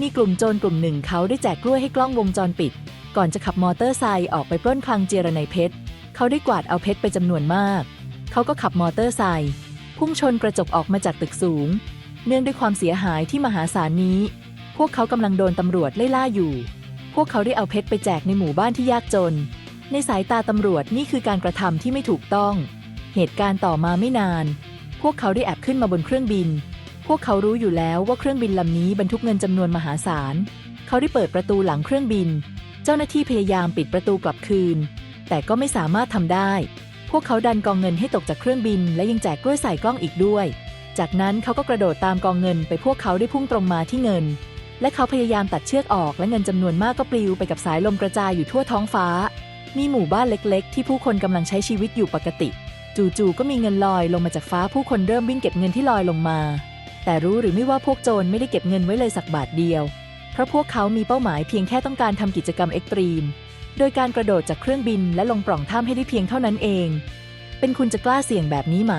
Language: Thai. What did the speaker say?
มีกลุ่มโจรกลุ่มหนึ่งเขาได้แจกกล้วยให้กล้องวงจรปิด ก่อนจะขับมอเตอร์ไซค์ออกไปปล้นคลังเจรไนเพชร เขาได้กวาดเอาเพชรไปจำนวนมาก เขาก็ขับมอเตอร์ไซค์พุ่งชนกระจกออกมาจากตึกสูง เนื่องด้วยความเสียหายที่มหาศาลนี้ พวกเขากำลังโดนตำรวจไล่ล่าอยู่ พวกเขาได้เอาเพชรไปแจกในหมู่บ้านที่ยากจน ในสายตาตำรวจนี่คือการกระทำที่ไม่ถูกต้อง เหตุการณ์ต่อมาไม่นาน พวกเขาได้แอบขึ้นมาบนเครื่องบิน วกเขารู้อยู่แล้วว่าเครื่องบินลำนี้บรรทุกเงินจำนวนมหาศาล เขาได้เปิดประตูหลังเครื่องบิน เจ้าหน้าที่พยายามปิดประตูกลับคืน แต่ก็ไม่สามารถทำได้ พวกเขาดันกองเงินให้ตกจากเครื่องบิน และยังแจกกล้วยใส่กล้องอีกด้วย จากนั้นเขาก็กระโดดตามกองเงินไปพวกเขาได้พุ่งตรงมาที่เงิน และเขาพยายามตัดเชือกออกและเงินจำนวนมากก็ปลิวไปกับสายลมกระจายอยู่ทั่วท้องฟ้า มีหมู่บ้านเล็กๆ ที่ผู้คนกำลังใช้ชีวิตอยู่ปกติ จู่ๆก็มีเงินลอยลงมาจากฟ้าผู้คนเริ่มวิ่งเก็บเงินที่ลอยลงมา แต่รู้หรือไม่ว่าพวกโจรไม่ได้เก็บเงินไว้เลยสักบาทเดียว เพราะพวกเขามีเป้าหมายเพียงแค่ต้องการทำกิจกรรมเอ็กตรีม โดยการกระโดดจากเครื่องบินและลงปล่องถ้ำให้ได้เพียงเท่านั้นเอง เป็นคุณจะกล้าเสี่ยงแบบนี้ไหม